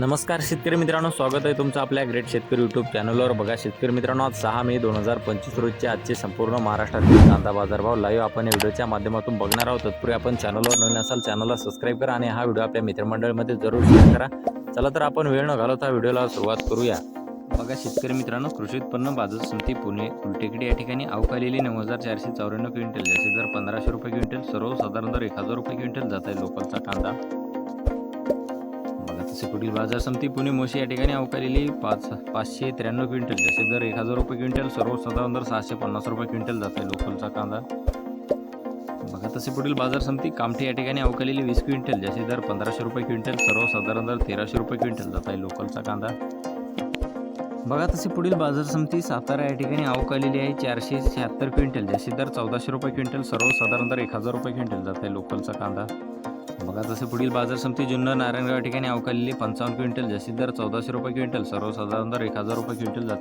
नमस्कार शेतकरी मित्रांनो स्वागत आहे तुमचं आपल्या ग्रेट शेतकरी यूट्यूब चॅनलवर बघा शेतकरी मित्रांनो आज सहा मे दोन हजार पंचवीस रोजचे आजचे संपूर्ण महाराष्ट्रातील कांदा बाजारभाव लाईव्ह आपण या व्हिडिओच्या माध्यमातून बघणार आहोत. तत्पूर्वी आपण चॅनलवर नवीन असाल चॅनलला सबस्क्राईब करा आणि हा व्हिडिओ आपल्या मित्रमंडळमध्ये जरूर शेअर करा. चला तर आपण वेळ न घालवता व्हिडिओला सुरुवात करूया. बघा शेतकरी मित्रांनो कृषी उत्पन्न बाजार समिती पुणे कुलटेकडी या ठिकाणी अवकालेली नऊ हजार चारशे चौऱ्याण्णव क्विंटल जसे दर पंधराशे रुपये क्विंटल सर्वसाधारण दर एक हजार रुपये क्विंटल जात आहे लोकलचा कांदा. बघा पुढील बाजार समिती पुणे मोशी या ठिकाणी अवकालेली पाच पाचशे त्र्याण्णव क्विंटल जसे दर एक हजार रुपये क्विंटल सर्वसाधारण दर सहाशे पन्नास रुपये क्विंटल जात आहे लोकलचा कांदा. बघा तसे पुढील बाजार समिती कामठी या ठिकाणी अवकालेली वीस क्विंटल जसे दर पंधराशे रुपये क्विंटल सर्वसाधारण दर तेराशे रुपये क्विंटल जात आहे लोकलचा कांदा. बघा तसे पुढील बाजार समिती सातारा या ठिकाणी अवकालेली आहे चारशे शहात्तर क्विंटल जसे दर चौदाशे रुपये क्विंटल सर्वसाधारण दर एक हजार रुपये क्विंटल जात आहे लोकलचा कांदा. बघा तसे पुढील बाजार समिती जुन्नर नारायणगाव ठिकाणी अवकालेली पंचावन्न क्विंटल जसे दर चौदाशे रुपये क्विंटल सर्वसाधारण दर एक हजार रुपये क्विंटल जाते.